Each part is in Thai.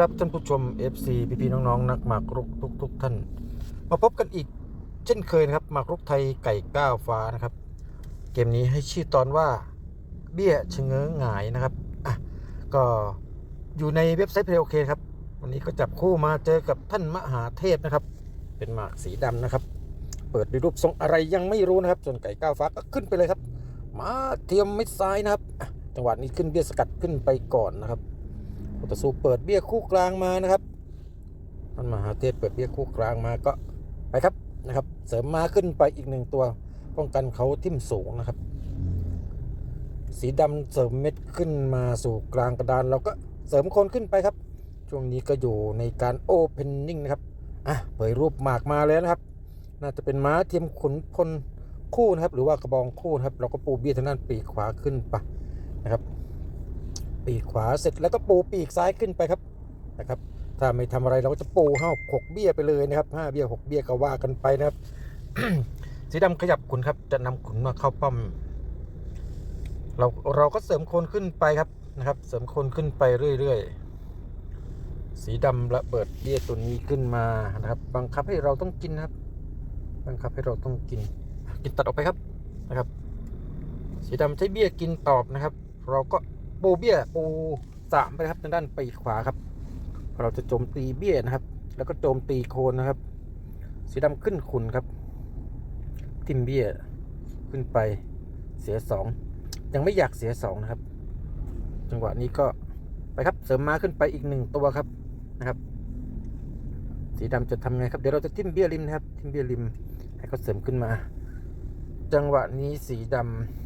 ครับท่านผู้ชม FC พี่พี่ๆน้องๆนักหมากรุกทุกทุกๆท่าน มาพบกันอีกเช่นเคยนะครับหมากรุกไทยไก่ก้าวฟ้านะครับ เกมนี้ให้ชื่อตอนว่าเบี้ยชะเง้อหงายนะครับอะก็อยู่ในเว็บไซต์เพลโอเคครับ วันนี้ก็จับคู่มาเจอกับท่านมหาเทพนะครับ เป็นหมากสีดำนะครับ เปิดด้วยรูปทรงอะไรยังไม่รู้นะครับ ส่วนไก่ก้าวฟ้าก็ขึ้นไปเลยครับ มาเทียมไมิดซ้ายนะครับจังหวะนี้ขึ้นเบี้ยสกัดขึ้นไปก่อนนะครับ อุตสูเปิดเบี้ยคู่กลางมานะครับท่านมหาเทพเปิดเบี้ยคู่กลางมาก็ไปครับนะครับ เสริมมาขึ้นไปอีกหนึ่งตัว ป้องกันเขาทิ่มสูงนะครับ สีดำเสริมเม็ดขึ้นมาสู่กลางกระดานเราก็เสริมคนขึ้นไปครับ ช่วงนี้ก็อยู่ในการโอเพนนิ่งนะครับอะเผยรูปหมากมาแล้วนะครับ น่าจะเป็นม้าเทียมขุนพลคู่นะครับ หรือว่ากระบองคู่นะครับ เราก็ปูเบี้ยทางด้านปีกขวาขึ้นไปนะครับ ปีกขวาเสร็จแล้วก็ปูปีกซ้ายขึ้นไปครับนะครับ ถ้าไม่ทำอะไรเราก็จะปูห้าหกเบี้ยไปเลยนะครับห้าเบี้ยหกเบี้ยก็ว่ากันไปนะครับ สีดำขยับขุนครับ จะนำขุนมาเข้าป้อม เราเราก็เสริมโคนขึ้นไปครับนะครับ เสริมโคนขึ้นไปเรื่อยๆ สีดำระเบิดเบี้ยตัวนี้ขึ้นมานะครับ บังคับให้เราต้องกินนะครับ บังคับให้เราต้องกิน กินตัดออกไปครับนะครับ สีดำใช้เบี้ยกินตอบนะครับ เราก็ ปูเบี้ยปูสามไปครับทางด้านปีกขวาครับ เราจะโจมตีเบี้ยนะครับ แล้วก็โจมตีโคนนะครับ สีดำขึ้นขุนครับ ทิมเบี้ยขึ้นไปเสียสองยังไม่อยากเสียสองนะครับ จังหวะนี้ก็ไปครับเสริมมาขึ้นไปอีกหนึ่งตัวครับนะครับ สีดำจะทำไงครับเดี๋ยวเราจะทิมเบี้ยริมนะครับ ทิมเบี้ยริมให้เขาเสริมขึ้นมา จังหวะนี้สีดำ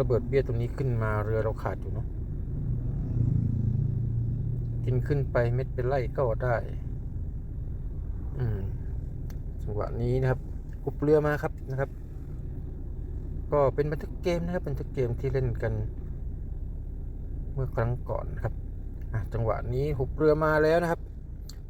ระเบิดเบี้ยตรงนี้ขึ้นมาเรือเราขาดอยู่เนาะกินขึ้นไปเม็ดเป็นไล่ก็ได้ อืมจังหวะนี้นะครับกุบเรือมาครับนะครับ ก็เป็นบันทึกเกมนะครับบันทึกเกมที่เล่นกัน เมื่อครั้งก่อนนะครับอะจังหวะนี้หุบเรือมาแล้วนะครับ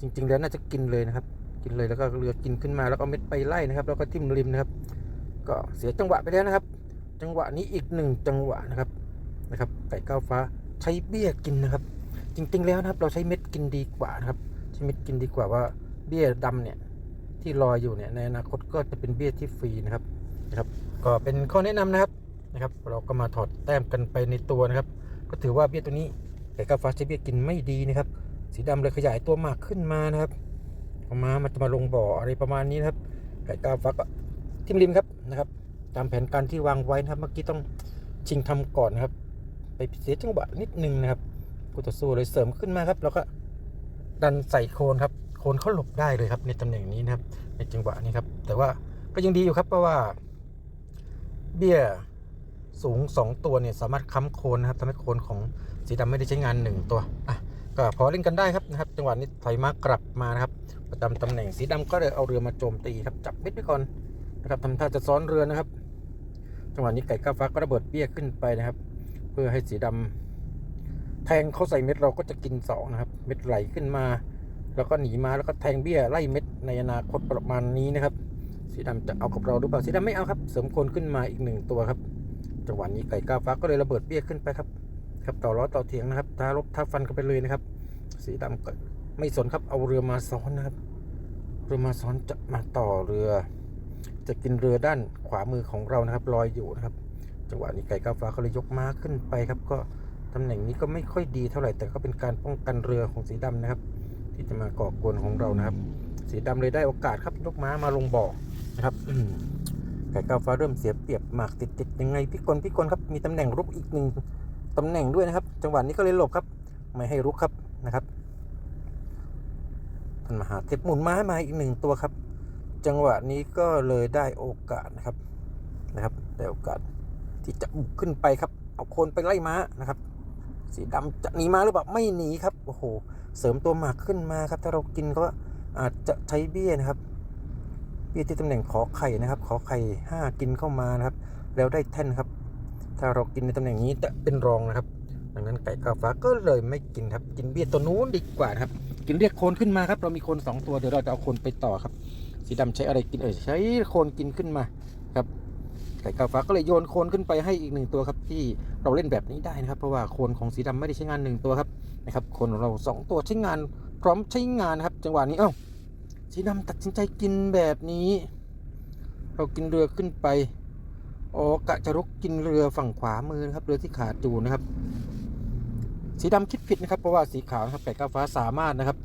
จริง ๆ แล้วน่าจะกินเลยนะครับ กินเลยแล้วก็เรือกินขึ้นมาแล้วก็เอาเม็ดไปไล่นะครับ แล้วก็ทิ่มริมนะครับ ก็เสียจังหวะไปแล้วนะครับ จังหวะนี้อีกหนึ่งจังหวะนะครับนะครับ ไก่ก้าวฟ้าใช้เบี้ยกินนะครับ จริง ๆ แล้วนะครับ เราใช้เม็ดกินดีกว่านะครับ ใช้เม็ดกินดีกว่าว่าเบี้ยดำเนี่ยที่ลอยอยู่เนี่ยในอนาคตก็จะเป็นเบี้ยที่ฟรีนะครับนะครับ ก็เป็นข้อแนะนำนะครับนะครับ เราก็มาถอดแต้มกันไปในตัวนะครับ ก็ถือว่าเบี้ยตัวนี้ไก่ก้าวฟ้าใช้เบี้ยกินไม่ดีนะครับ สีดำเลยขยายตัวมากขึ้นมานะครับเอามามันจะมาลงบ่ออะไรประมาณนี้นะครับไก่ก้าวฟ้าก็ทิมริมครับนะครับ ตามแผนการที่วางไว้นะครับ เมื่อกี้ต้องชิงทำก่อนนะครับ ไปเสียจังหวะนิดนึงนะครับกูต่อสู้เลยเสริมขึ้นมาครับ แล้วก็ดันใส่โคนครับโคนเขาหลบได้เลยครับ ในตำแหน่งนี้นะครับ ในจังหวะนี้ครับ แต่ว่าก็ยังดีอยู่ครับเพราะว่า เบี้ยสูง 2 ตัวเนี่ยสามารถค้ำโคนนะครับทำให้โคนของสีดำไม่ได้ใช้งาน 1 ตัวอะก็พอเล่นกันได้ครับนะครับ จังหวะนี้ถอยมากลับมานะครับประจำตำแหน่งสีดำก็เลยเอาเรือมาโจมตีครับจับเบ็ดไว้ก่อนนะครับทำท่าจะซ้อนเรือนะครับ จังหวะนี้ไก่ก้าวฟ้าก็ระเบิดเบี้ยขึ้นไปนะครับ เพื่อให้สีดำแทงเขาใส่เม็ดเราก็จะกินสองนะครับ เม็ดไหลขึ้นมา แล้วก็หนีมาแล้วก็แทงเบี้ยไล่เม็ดในอนาคตประมาณนี้นะครับ สีดำจะเอากับเราหรือเปล่าสีดำไม่เอาครับ เสริมคนขึ้นมาอีกหนึ่งตัวครับ จังหวะนี้ไก่ก้าวฟ้าก็เลยระเบิดเบี้ยขึ้นไปครับ ครับต่อล้อต่อเถียงนะครับท้ารบท้าฟันกันไปเลยนะครับ สีดำก็ไม่สนครับเอาเรือมาซ้อนนะครับ เรือมาซ้อนจะมาต่อเรือ จะกินเรือด้านขวามือของเรานะครับลอยอยู่นะครับ จังหวะนี้ไก่กาฟ้าก็เลยยกม้าขึ้นไปครับ ก็ตำแหน่งนี้ก็ไม่ค่อยดีเท่าไหร่ แต่ก็เป็นการป้องกันเรือของสีดำนะครับ ที่จะมาก่อกวนของเรานะครับ สีดำเลยได้โอกาสครับยกม้ามาลงบ่อนะครับไก่กาฟ้าเริ่มเสียเปรียบหมากติดติดๆยังไงพี่กลพี่กลครับมีตำแหน่งรุกอีกหนึ่งตำแหน่งด้วยนะครับ จังหวะนี้ก็เลยหลบครับ ไม่ให้รุกครับนะครับท่านมหาเทพหมุนม้ามาอีกหนึ่งตัวครับ จังหวะนี้ก็เลยได้โอกาสนะครับนะครับได้โอกาสที่จะบุกขึ้นไปครับ เอาคนไปไล่ม้านะครับ สีดำจะหนีมาหรือเปล่าไม่หนีครับโอ้โหเสริมตัวหมากขึ้นมาครับ ถ้าเรากินก็อาจจะใช้เบี้ยนะครับ เบี้ยที่ตำแหน่งขอไข่นะครับ ขอไข่ห้ากินเข้ามานะครับ แล้วได้แท่นครับ ถ้าเรากินในตำแหน่งนี้จะเป็นรองนะครับ ดังนั้นไก่กาฟ้าก็เลยไม่กินครับ กินเบี้ยตัวนู้นดีกว่าครับ กินเรียกโคนขึ้นมาครับ เรามีโคนสองตัวเดี๋ยวเราจะเอาโคนไปต่อครับ สีดำใช้อะไรกินเอ่ยใช้โคนกินขึ้นมาครับไก่กาฟ้าก็เลยโยนโคนขึ้นไปให้อีกหนึ่งตัวครับ ที่เราเล่นแบบนี้ได้นะครับ เพราะว่าโคนของสีดำไม่ได้ใช้งานหนึ่งตัวครับนะครับโคนเราสองตัวใช้งานพร้อมใช้งานครับ จังหวะนี้เอ้าสีดำตัดสินใจกินแบบนี้ เรากินเรือขึ้นไปอ๋อกะจะรุกกินเรือฝั่งขวามือนะครับเรือที่ขาดอยู่นะครับ สีดำคิดผิดนะครับ เพราะว่าสีขาวนะครับแปดก้าฟ้าสามารถนะครับ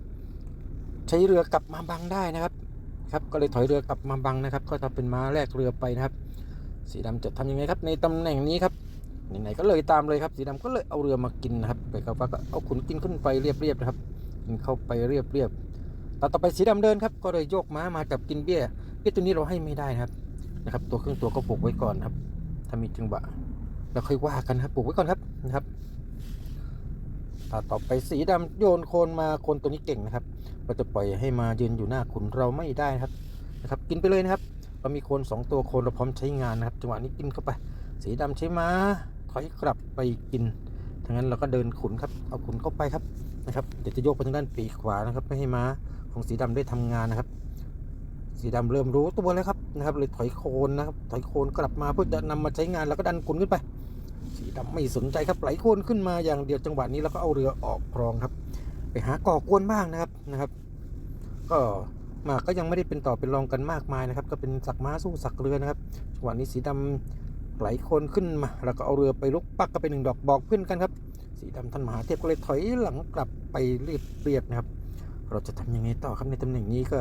ใช้เรือกลับมาบังได้นะครับ ครับก็เลยถอยเรือกลับมาบังนะครับ ก็จะเป็นม้าแลกเรือไปนะครับ สีดำจะทำยังไงครับ ในตำแหน่งนี้ครับไหนๆก็เลยตามเลยครับ สีดำก็เลยเอาเรือมากินนะครับแปก้าฟ้าก็เอาขุนกินขึ้นไปเรียบๆนะครับกินเข้าไปเรียบๆต่อต่อไปสีดำเดินครับ ก็เลยโยกม้ามาจับกินเบี้ยเบี้ยตัวนี้เราให้ไม่ได้นะครับนะครับ ตัวครึ่งตัวก็ปลูกไว้ก่อนครับ ถ้ามีจังหวะเราค่อยว่ากันครับปลูกไว้ก่อนครับนะครับ ต่อต่อไปสีดำโยนโคนมาโคนตัวนี้เก่งนะครับ เราจะปล่อยให้มายืนอยู่หน้าขุนเราไม่ได้ครับนะครับ กินไปเลยนะครับ เรามีโคนสองตัวโคนเราพร้อมใช้งานนะครับจังหวะนี้กินเข้าไป สีดำใช้ม้าถอยกลับไปกินทั้งนั้นเราก็เดินขุนครับเอาขุนเข้าไปครับนะครับเดี๋ยวจะโยกไปทางด้านปีกขวานะครับไม่ให้ม้าของสีดำได้ทำงานนะครับ สีดำเริ่มรู้ตัวแล้วครับนะครับเลยถอยโคนนะครับถอยโคนกลับมาเพื่อจะนำมาใช้งานแล้วก็ดันขุนขึ้นไป สีดำไม่สนใจครับไหลโคนขึ้นมาอย่างเดียวจังหวะนี้แล้วก็เอาเรือออกคลองครับ ไปหาก่อกวนบ้างนะครับนะครับ ก็หมากก็ยังไม่ได้เป็นต่อเป็นรองกันมากมายนะครับ ก็เป็นสักม้าสู้สักเรือนะครับจังหวะนี้สีดำไหลโคนขึ้นมา แล้วก็เอาเรือไปลุกปักก็ไปหนึ่งดอกบอกเพื่อนกันครับ สีดำท่านมหาเทพก็เลยถอยหลังกลับไปเรียบเรียบนะครับ เราจะทำยังไงต่อครับในตำแหน่งนี้ก็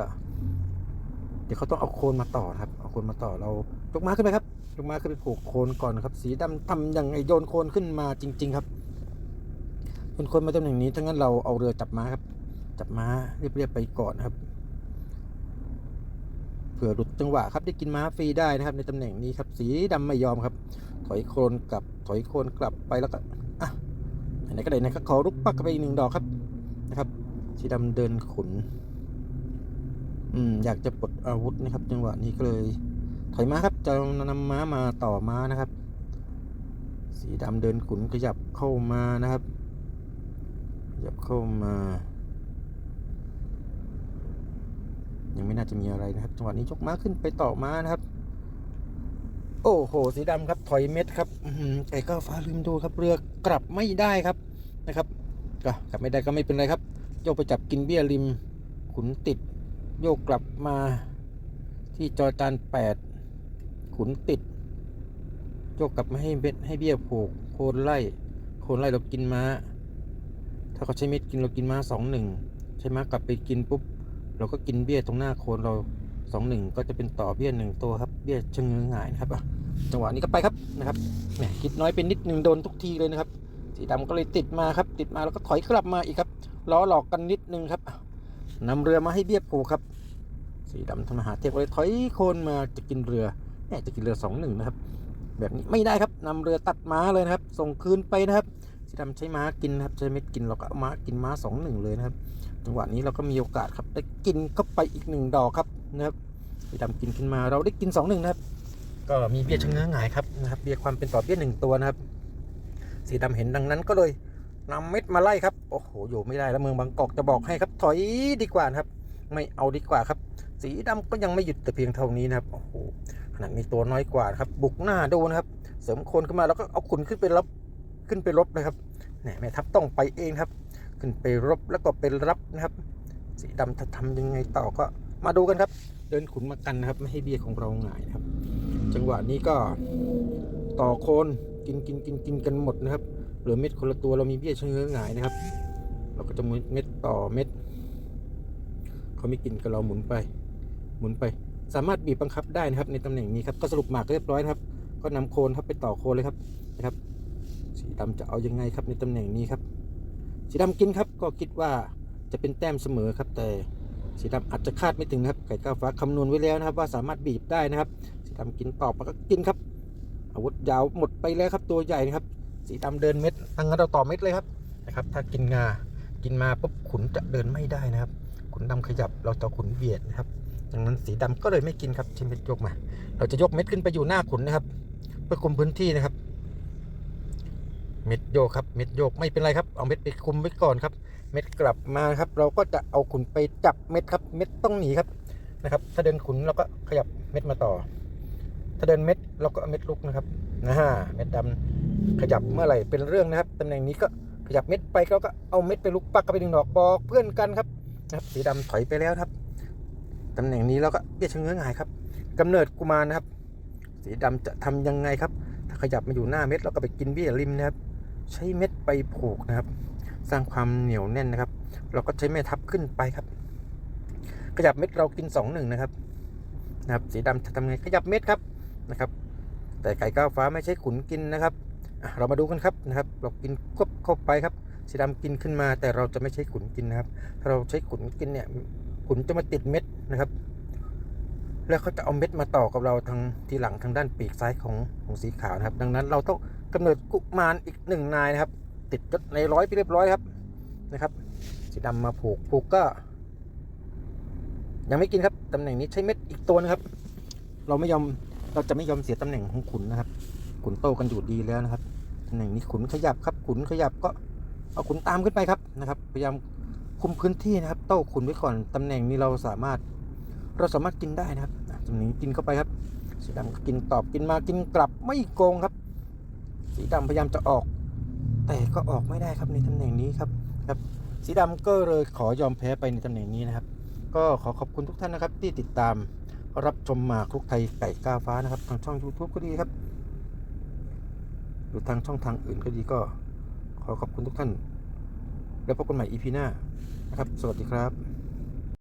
เดี๋ยวเขาต้องเอาโคนมาต่อครับ เอาโคนมาต่อเรายกม้าขึ้นไปครับยกม้าขึ้นไปผูกโคนก่อนครับ สีดำทำยังไงโยนโคนขึ้นมาจริง ๆ ครับโยนโคนมาตำแหน่งนี้ทั้างั้นเราเอาเรือจับม้าครับ จับม้าเรียบๆไปก่อนครับเผื่อหลุดจังหวะครับได้กินม้าฟรีได้นะครับ ในตำแหน่งนี้ครับ สีดำไม่ยอมครับ ถอยโคนกลับ ถอยโคนกลับไปแล้วก็อะไหนก็ได้นะครับขอลุกปักไปอีกหนึ่งดอกครับนะครับ สีดำเดินขุน อืมอยากจะปลดอาวุธนะครับ จังหวะนี้ก็เลย ถอยม้าครับจะนำม้ามาต่อม้านะครับ สีดำเดินขุนขยับเข้ามานะครับขยับเข้ามา ยังไม่น่าจะมีอะไรนะครับ จังหวะนี้ยกม้าขึ้นไปต่อม้านะครับ โอ้โห สีดำครับถอยเม็ดครับอื้อหือไก่ก็ฟ้าลืมดูครับ เรือกลับไม่ได้ครับนะครับ ก็กลับไม่ได้ก็ไม่เป็นไรครับโยกไปจับกินเบี้ยริมขุนติด โยกกลับมาที่จอจานแปดขุนติด โยกกลับมาให้เบ็ดให้เบี้ยผูก โคนไล่ โคนไล่เรากินม้า ถ้าเขาใช้เม็ดกินเรากินม้าสองหนึ่งใช้ม้ากลับไปกินปุ๊บ เราก็กินเบี้ยตรงหน้าโคนเราสองหนึ่งก็จะเป็นต่อเบี้ยหนึ่งตัวครับ เบี้ยชะเง้อหายนะครับอะจังหวะนี้ก็ไปครับนะครับแหมคิดน้อยเป็นนิดหนึ่งโดนทุกทีเลยนะครับ สีดำก็เลยติดมาครับ ติดมาแล้วก็ถอยกลับมาอีกครับล้อหลอกกันนิดนึงครับ นำเรือมาให้เบี้ยผูกครับ สีดำทำมหาเทพเลยถอยโคนมาจะกินเรือแหมจะกินเรือสองหนึ่งนะครับ แบบนี้ไม่ได้ครับนำเรือตัดม้าเลยนะครับ ส่งคืนไปนะครับสีดำใช้ม้ากินนะครับใช้เม็ดกินเราก็าม้ากินม้าสองหนึ่งเลยนะครับจังหวะนี้เราก็มีโอกาสครับได้กินเข้าไปอีกหนึ่งดอกครับนะครับสีดำกินขึ้นมาเราได้กินสองหนึ่งนะครับ ก็มีเบี้ยชะเง้อหงายครับนะครับเบี้ยความเป็นต่อเบี้ยหนึ่งตัวนะครับ สีดำเห็นดังนั้นก็เลย นำเม็ดมาไล่ครับ โอ้โห อยู่ไม่ได้แล้วเมืองบางกอกจะบอกให้ครับ ถอยดีกว่าครับ ไม่เอาดีกว่าครับ สีดำก็ยังไม่หยุดแต่เพียงเท่านี้นะครับ โอ้โห ขนาดมีตัวน้อยกว่าครับ บุกหน้าดูนะครับ เสริมโคนขึ้นมาแล้วก็เอาขุนขึ้นไปรับ ขึ้นไปรบนะครับแหมแม่ทัพต้องไปเองครับ ขึ้นไปรบแล้วก็ไปรับนะครับ สีดำจะทำยังไงต่อก็มาดูกันครับ เดินขุนมากันนะครับ ไม่ให้เบี้ยของเราหงายนะครับ จังหวะนี้ก็ต่อโคนกินกินกินกินกันหมดนะครับ เหลือเม็ดคนละตัวเรามีเบี้ยเชะเง้อหงายนะครับ เราก็จะมุนเม็ดต่อเม็ดเขาไม่กินก็เราหมุนไป หมุนไป สามารถบีบบังคับได้นะครับ ในตำแหน่งนี้ครับก็สรุปหมากเรียบร้อยนะครับ ก็นำโคนครับไปต่อโคนเลยครับนะครับ สีดำจะเอายังไงครับในตำแหน่งนี้ครับ สีดำกินครับก็คิดว่าจะเป็นแต้มเสมอครับ แต่สีดำอาจจะคาดไม่ถึงนะครับไก่ก้าวฟ้าคำนวณไว้แล้วนะครับ ว่าสามารถบีบได้นะครับ สีดำกินต่อไปก็กินครับ อาวุธยาวหมดไปแล้วครับตัวใหญ่นะครับ สีดำเดินเม็ดตั้งงั้นเราต่อเม็ดเลยครับนะครับ ถ้ากินงา กินมาปุ๊บขุนจะเดินไม่ได้นะครับ ขุนดำขยับเราจะขุนเบียดนะครับดังนั้นสีดำก็เลยไม่กินครับใช้เม็ดยกมา เราจะยกเม็ดขึ้นไปอยู่หน้าขุนนะครับ เพื่อคุมพื้นที่นะครับ เม็ดโยกครับ เม็ดโยกไม่เป็นไรครับ เอาเม็ดไปคุมไว้ก่อนครับ เม็ดกลับมาครับ เราก็จะเอาขุนไปจับเม็ดครับ เม็ดต้องหนีครับนะครับ ถ้าเดินขุนเราก็ขยับเม็ดมาต่อ ถ้าเดินเม็ดเราก็เอาเม็ดลุกนะครับนะฮะเม็ดดำ ขยับเมื่อไหร่เป็นเรื่องนะครับตำแหน่งนี้ก็ขยับเม็ดไปเราก็เอาเม็ดไปลูกปักก็ไปหนึ่งดอกบอกเพื่อนกันครับนะครับสีดำถอยไปแล้วครับตำแหน่งนี้เราก็เบี้ยชะเง้อหงายครับกำเนิดกุมารนะครับ สีดำจะทำยังไงครับ ถ้าขยับมาอยู่หน้าเม็ดเราก็ไปกินเบี้ยริมนะครับ ใช้เม็ดไปผูกนะครับ สร้างความเหนียวแน่นนะครับ เราก็ใช้แม่ทับขึ้นไปครับ ขยับเม็ดเรากินสองหนึ่งนะครับนะครับ สีดำจะทำไงขยับเม็ดครับนะครับ แต่ไก่ก้าวฟ้าไม่ใช่ขุนกินนะครับ เรามาดูกันครับนะครับเรากินควบเข้าไปครับสีดำกินขึ้นมา แต่เราจะไม่ใช้ขุนกินนะครับ ถ้าเราใช้ขุนกินเนี่ยขุนจะมาติดเม็ดนะครับ แล้วเขาจะเอาเม็ดมาต่อกับเราทางทีหลังทางด้านปีกซ้ายของของสีขาวนะครับ ดังนั้นเราต้องกำเนิดกุมารอีกหนึ่งนายนะครับ ติดยศในร้อยไปเรียบร้อยครับนะครับ สีดำมาผูกผูกก็ ยังไม่กินครับตำแหน่งนี้ใช้เม็ดอีกตัวนะครับ เราไม่ยอมเราจะไม่ยอมเสียตำแหน่งของขุนนะครับ ขุนโตกันอยู่ดีแล้วนะครับ ตำแหน่งนี้ขุนขยับครับ ขุนขยับก็เอาขุนตามขึ้นไปครับนะครับ พยายามคุมพื้นที่นะครับโต้ขุนไว้ก่อนตำแหน่งนี้เราสามารถเราสามารถกินได้นะครับตำแหน่งนี้กินเข้าไปครับ สีดำก็กินตอบกินมากินกลับไม่โกงครับ สีดำพยายามจะออก แต่ก็ออกไม่ได้ครับในตำแหน่งนี้ครับครับ สีดำก็เลยขอยอมแพ้ไปในตำแหน่งนี้นะครับ ก็ขอขอบคุณทุกท่านนะครับ ที่ติดตามรับชมมาคลุกไทยไก่ก้าวฟ้านะครับทางช่อง YouTube ก็ดีครับ รือทางช่องทางอื่นก็ดีก็ขอขอบคุณทุกท่าน แล้วพบกันใหม่ EP หน้านะครับ สวัสดีครับ